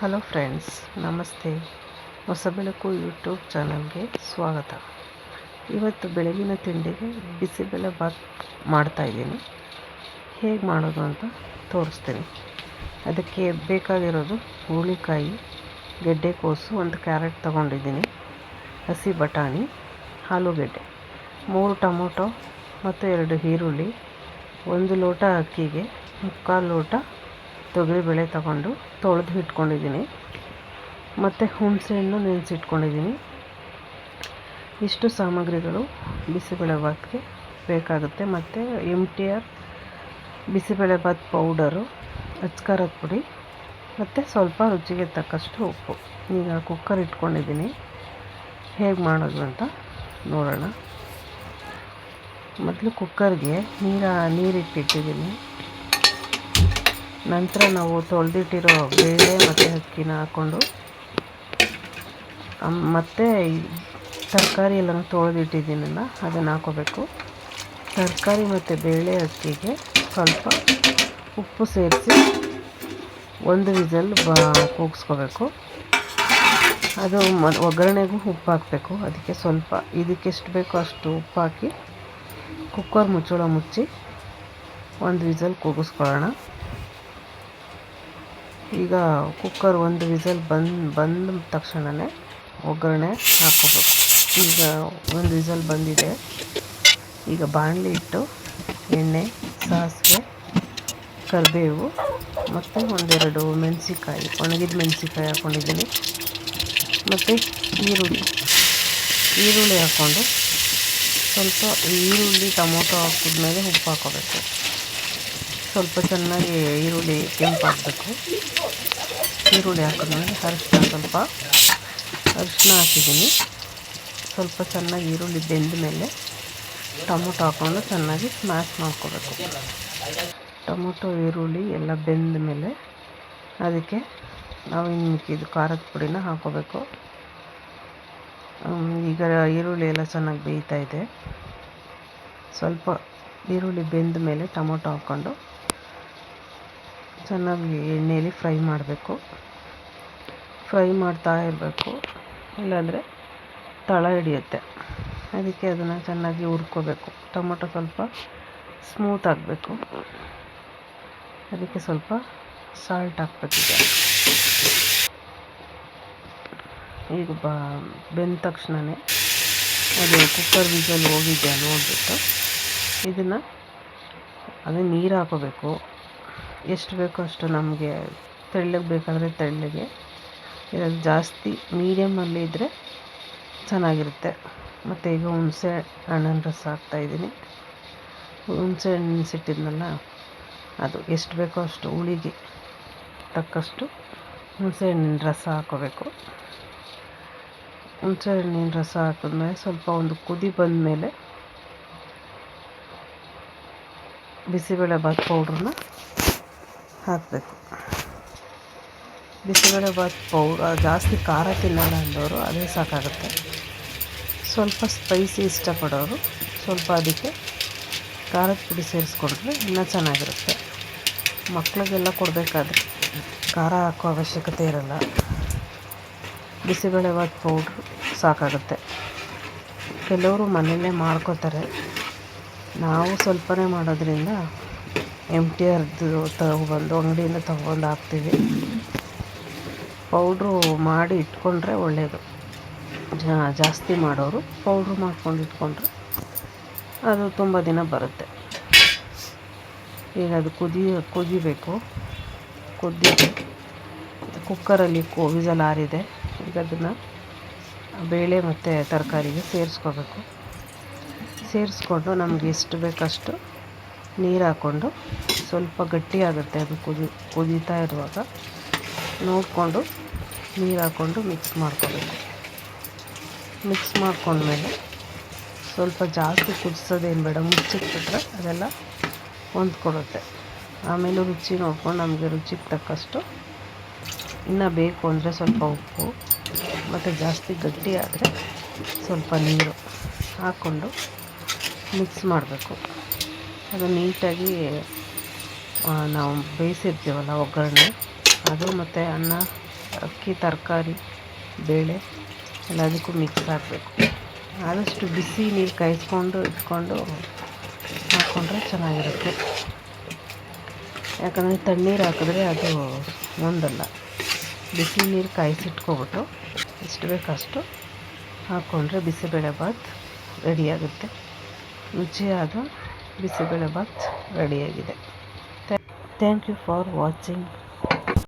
Hello friends, ನಮಸ್ತೆ. ಹೊಸ ಬೆಳಕು ಯೂಟ್ಯೂಬ್ ಚಾನಲ್ಗೆ ಸ್ವಾಗತ. ಇವತ್ತು ಬೆಳಗಿನ ತಿಂಡಿಗೆ ಬಿಸಿಬೇಳೆ ಬಾತ್ ಮಾಡ್ತಾಯಿದ್ದೀನಿ ಹೇಗೆ ಮಾಡೋದು ಅಂತ ತೋರಿಸ್ತೀನಿ. ಅದಕ್ಕೆ ಬೇಕಾಗಿರೋದು ಹುರುಳಿಕಾಯಿ, ಗೆಡ್ಡೆಕೋಸು, ಒಂದು ಕ್ಯಾರೆಟ್ ತೊಗೊಂಡಿದ್ದೀನಿ, ಹಸಿ ಬಟಾಣಿ ಆಲೂಗೆಡ್ಡೆ ಮೂರು ಟೊಮೊಟೊ ಮತ್ತು ಎರಡು ಈರುಳ್ಳಿ, ಒಂದು ಲೋಟ ಅಕ್ಕಿಗೆ ಮುಕ್ಕಾಲು ಲೋಟ ತೊಗರಿಬೇಳೆ ತಗೊಂಡು ತೊಳೆದು ಇಟ್ಕೊಂಡಿದ್ದೀನಿ. ಮತ್ತು ಹುಣಸೆಹಣ್ಣು ನೆನೆಸಿಟ್ಕೊಂಡಿದ್ದೀನಿ. ಇಷ್ಟು ಸಾಮಗ್ರಿಗಳು ಬಿಸಿಬೇಳೆಭಾತ್ಗೆ ಬೇಕಾಗುತ್ತೆ. ಮತ್ತು M T R bisibelebath powder, ಅಚ್ಕಾರದ ಪುಡಿ, ಮತ್ತು ಸ್ವಲ್ಪ ರುಚಿಗೆ ತಕ್ಕಷ್ಟು ಉಪ್ಪು. ಈಗ ಕುಕ್ಕರ್ ಇಟ್ಕೊಂಡಿದ್ದೀನಿ. ಹೇಗೆ ಮಾಡೋದು ಅಂತ ನೋಡೋಣ. ಮೊದಲು ಕುಕ್ಕರ್ಗೆ ನೀರ, ನೀರಿಟ್ಟಿಟ್ಟಿದ್ದೀನಿ. ನಂತರ ನಾವು ತೊಳೆದಿಟ್ಟಿರೋ ಬೇಳೆ ಮತ್ತು ಅಕ್ಕಿನ ಹಾಕ್ಕೊಂಡು ಮತ್ತು ತರಕಾರಿ ಎಲ್ಲನೂ ತೊಳೆದಿಟ್ಟಿದ್ದೀನಲ್ಲ, ಅದನ್ನು ಹಾಕೋಬೇಕು. ತರಕಾರಿ ಮತ್ತು ಬೇಳೆ ಅಕ್ಕಿಗೆ ಸ್ವಲ್ಪ ಉಪ್ಪು ಸೇರಿಸಿ ಒಂದು ವಿಸಲ್ ಬಾ, ಕೂಗಿಸ್ಕೋಬೇಕು. ಅದು ಮ, ಒಗ್ಗರಣೆಗೂ ಉಪ್ಪು ಹಾಕಬೇಕು. ಅದಕ್ಕೆ ಸ್ವಲ್ಪ, ಇದಕ್ಕೆ ಎಷ್ಟು ಬೇಕೋ ಅಷ್ಟು ಉಪ್ಪು ಹಾಕಿ, ಕುಕ್ಕರ್ ಮುಚ್ಚಳ ಮುಚ್ಚಿ ಒಂದು ವಿಸಲ್ ಕೂಗಿಸ್ಕೊಳ್ಳೋಣ. ಈಗ ಕುಕ್ಕರ್ ಒಂದು ವಿಸಲ್ ಬಂದು, ಬಂದ ತಕ್ಷಣವೇ ಒಗ್ಗರಣೆ ಹಾಕ್ಕೋಬೇಕು ಈಗ ಒಂದು ವಿಸಲ್ ಬಂದಿದೆ. ಈಗ ಬಾಣಲಿ ಇಟ್ಟು ಎಣ್ಣೆ, ಸಾಸಿವೆ, ಕರಿಬೇವು ಮತ್ತು ಒಂದೆರಡು ಮೆಣಸಿಕಾಯಿ ಒಣಗಿದ ಮೆಣಸಿಕಾಯಿ ಹಾಕ್ಕೊಂಡಿದ್ದೀನಿ ಮತ್ತು ಈರುಳ್ಳಿ ಈರುಳ್ಳಿ ಹಾಕ್ಕೊಂಡು ಸ್ವಲ್ಪ ಈರುಳ್ಳಿ ಟೊಮೊಟೊ ಹಾಕಿದ್ಮೇಲೆ ಉಪ್ಪು ಹಾಕ್ಕೋಬೇಕು ಸ್ವಲ್ಪ ಚೆನ್ನಾಗಿ ಈರುಳ್ಳಿ ಕೆಂಪಾಗಬೇಕು ಈರುಳ್ಳಿ ಹಾಕಿದ್ಮೇಲೆ ಅರಿಶಿನ ಸ್ವಲ್ಪ ಅರಿಶಿನ ಹಾಕಿದ್ದೀನಿ. ಸ್ವಲ್ಪ ಚೆನ್ನಾಗಿ ಈರುಳ್ಳಿ ಬೆಂದ ಮೇಲೆ ಟೊಮೊಟೊ ಹಾಕ್ಕೊಂಡು ಚೆನ್ನಾಗಿ ಸ್ಮ್ಯಾಶ್ ಮಾಡ್ಕೋಬೇಕು. ಟೊಮೊಟೊ, ಈರುಳ್ಳಿ ಎಲ್ಲ ಬೆಂದ ಮೇಲೆ ಅದಕ್ಕೆ ನಾವು ಇನ್ನು ಮಿಕ್ಕಿದ್ದು ಖಾರದ ಪುಡಿನ ಹಾಕೋಬೇಕು. ಈಗ ಈರುಳ್ಳಿ ಎಲ್ಲ ಚೆನ್ನಾಗಿ ಬೇಯ್ತಾ ಇದೆ. ಸ್ವಲ್ಪ ಈರುಳ್ಳಿ ಬೆಂದ ಮೇಲೆ ಟೊಮೊಟೊ ಹಾಕ್ಕೊಂಡು ಚೆನ್ನಾಗಿ ಎಣ್ಣೆಯಲ್ಲಿ ಫ್ರೈ ಮಾಡಬೇಕು. ಫ್ರೈ ಮಾಡ್ತಾ ಇರಬೇಕು. ಇಲ್ಲಾಂದರೆ ತಳ ಹಿಡಿಯುತ್ತೆ. ಅದಕ್ಕೆ ಅದನ್ನು ಚೆನ್ನಾಗಿ ಹುರ್ಕೋಬೇಕು. ಟೊಮೊಟೊ ಸ್ವಲ್ಪ ಸ್ಮೂತ್ ಆಗಬೇಕು. ಅದಕ್ಕೆ ಸ್ವಲ್ಪ ಸಾಲ್ಟ್ ಹಾಕ್ಬೇಕಿದೆ. ಈಗ ಬಾ, ಬೆಂದ ತಕ್ಷಣವೇ ಅದು ಕುಕ್ಕರ್ ವಿಸಲ್ ಹೋಗಿದೆಯಾ ನೋಡಿಬಿಟ್ಟು, ಇದನ್ನು, ಅದೇ ನೀರು ಹಾಕೋಬೇಕು. ಎಷ್ಟು ಬೇಕೋ ಅಷ್ಟು ನಮಗೆ ತೆಳ್ಳಗೆ ಬೇಕಾದರೆ ತೆಳ್ಳಗೆ. ಇರೋದು ಜಾಸ್ತಿ ಮೀಡಿಯಮಲ್ಲಿ ಇದ್ದರೆ ಚೆನ್ನಾಗಿರುತ್ತೆ. ಮತ್ತು ಈಗ ಹುಣಸೆ ಹಣ್ಣಿನ ರಸ ಹಾಕ್ತಾಯಿದ್ದೀನಿ ಹುಣಸೆ ಹಣ್ಣು ಸಿಟ್ಟಿದ್ನಲ್ಲ, ಅದು ಎಷ್ಟು ಬೇಕೋ ಅಷ್ಟು ಹುಳಿಗೆ ತಕ್ಕಷ್ಟು ಹುಣಸೆ ಹಣ್ಣಿನ ರಸ ಹಾಕೋಬೇಕು. ಹುಣಸೆ ಹಣ್ಣಿನ ರಸ ಹಾಕಿದ್ಮೇಲೆ ಸ್ವಲ್ಪ ಒಂದು ಕುದಿ ಬಂದಮೇಲೆ ಬಿಸಿಬೇಳೆಭಾತ್ ಪೌಡ್ರನ್ನ ಹಾಕಬೇಕು. ಬಿಸಿಬೇಳೆಬಾತ್ ಪೌಡ್ ಜಾಸ್ತಿ ಖಾರ ತಿನ್ನಲ್ಲ ಅಂದವರು ಅದೇ ಸಾಕಾಗುತ್ತೆ. ಸ್ವಲ್ಪ ಸ್ಪೈಸಿ ಇಷ್ಟಪಡೋರು ಸ್ವಲ್ಪ ಅದಕ್ಕೆ ಖಾರದ ಪುಡಿ ಸೇರಿಸ್ಕೊಂಡ್ರೆ ಇನ್ನೂ ಚೆನ್ನಾಗಿರುತ್ತೆ. ಮಕ್ಕಳಿಗೆಲ್ಲ ಕೊಡಬೇಕಾದ್ರೆ ಖಾರ ಹಾಕೋ ಅವಶ್ಯಕತೆ ಇರಲ್ಲ. ಬಿಸಿಬೇಳೆಬಾತ್ ಪೌಡ್ರ್ ಸಾಕಾಗುತ್ತೆ. ಕೆಲವರು ಮನೆಯಲ್ಲೇ ಮಾಡ್ಕೋತಾರೆ. ನಾವು ಸ್ವಲ್ಪನೇ ಮಾಡೋದ್ರಿಂದ ಎಂ ಟಿ ಆರ್ದು ತಗೊಬಂದು ಅಂಗಡಿಯಿಂದ ತಗೊಂಡು ಹಾಕ್ತೀವಿ. ಪೌಡ್ರು ಮಾಡಿ ಇಟ್ಕೊಂಡ್ರೆ ಒಳ್ಳೆಯದು ಜಾಸ್ತಿ ಮಾಡೋರು ಪೌಡ್ರು ಮಾಡ್ಕೊಂಡು ಇಟ್ಕೊಂಡ್ರೆ ಅದು ತುಂಬ ದಿನ ಬರುತ್ತೆ. ಈಗ ಅದು ಕುದಿ, ಕುದಿಬೇಕು. ಕುದ್ದಿದೆ ಕುಕ್ಕರಲ್ಲಿ ಕೋ ವಿಸಲ್ ಆರಿದೆ. ಈಗ ಅದನ್ನು ಬೇಳೆ ಮತ್ತು ತರಕಾರಿಗೆ ಸೇರಿಸ್ಕೋಬೇಕು. ಸೇರಿಸ್ಕೊಂಡು ನಮಗೆ ಎಷ್ಟು ಬೇಕಷ್ಟು ನೀರು ಹಾಕ್ಕೊಂಡು ಸ್ವಲ್ಪ ಗಟ್ಟಿಯಾಗುತ್ತೆ ಅದು ಕುದಿ, ಕುದೀತಾ ಇರುವಾಗ. ನೋಡಿಕೊಂಡು ನೀರು ಹಾಕ್ಕೊಂಡು ಮಿಕ್ಸ್ ಮಾಡ್ಕೊಬೇಕು. ಮಿಕ್ಸ್ ಮಾಡ್ಕೊಂಡ್ಮೇಲೆ ಸ್ವಲ್ಪ ಜಾಸ್ತಿ ಕುದಿಸೋದೇನು ಬೇಡ, ಮುಚ್ಚಿಟ್ಬಿಟ್ರೆ ಅದೆಲ್ಲ ಹೊಂದ್ಕೊಡುತ್ತೆ ಆಮೇಲೆ ರುಚಿ ನೋಡ್ಕೊಂಡು ನಮಗೆ ರುಚಿಗೆ ತಕ್ಕಷ್ಟು ಇನ್ನು ಬೇಕು ಅಂದರೆ ಸ್ವಲ್ಪ ಉಪ್ಪು, ಮತ್ತು ಜಾಸ್ತಿ ಗಟ್ಟಿ ಆದರೆ ಸ್ವಲ್ಪ ನೀರು ಹಾಕ್ಕೊಂಡು ಮಿಕ್ಸ್ ಮಾಡಬೇಕು. ಅದು ನೀಟಾಗಿ ನಾವು ಬೇಯಿಸಿರ್ತೀವಲ್ಲ ಒಗ್ಗರಣೆ. ಅದು ಮತ್ತು ಅನ್ನ, ಅಕ್ಕಿ, ತರಕಾರಿ, ಬೇಳೆ ಎಲ್ಲದಕ್ಕೂ ಮಿಕ್ಸ್ ಆಗಬೇಕು ಆದಷ್ಟು ಬಿಸಿ ನೀರು ಕಾಯಿಸ್ಕೊಂಡು, ಇಟ್ಕೊಂಡು ಹಾಕ್ಕೊಂಡ್ರೆ ಚೆನ್ನಾಗಿರುತ್ತೆ. ಯಾಕಂದರೆ ತಣ್ಣೀರು ಹಾಕಿದ್ರೆ ಅದು ಒಂದಲ್ಲ. ಬಿಸಿ ನೀರು ಕಾಯಿಸಿಟ್ಕೊಬಿಟ್ಟು ಎಷ್ಟು ಬೇಕಷ್ಟು ಹಾಕ್ಕೊಂಡ್ರೆ ಬಿಸಿಬೇಳೆಭಾತ್ ರೆಡಿಯಾಗುತ್ತೆ ರುಚಿಯಾದ ಬಿಸಿಬೇಳೆಭಾತ್ ರೆಡಿಯಾಗಿದೆ ಥ್ಯಾಂಕ್ ಯು ಫಾರ್ ವಾಚಿಂಗ್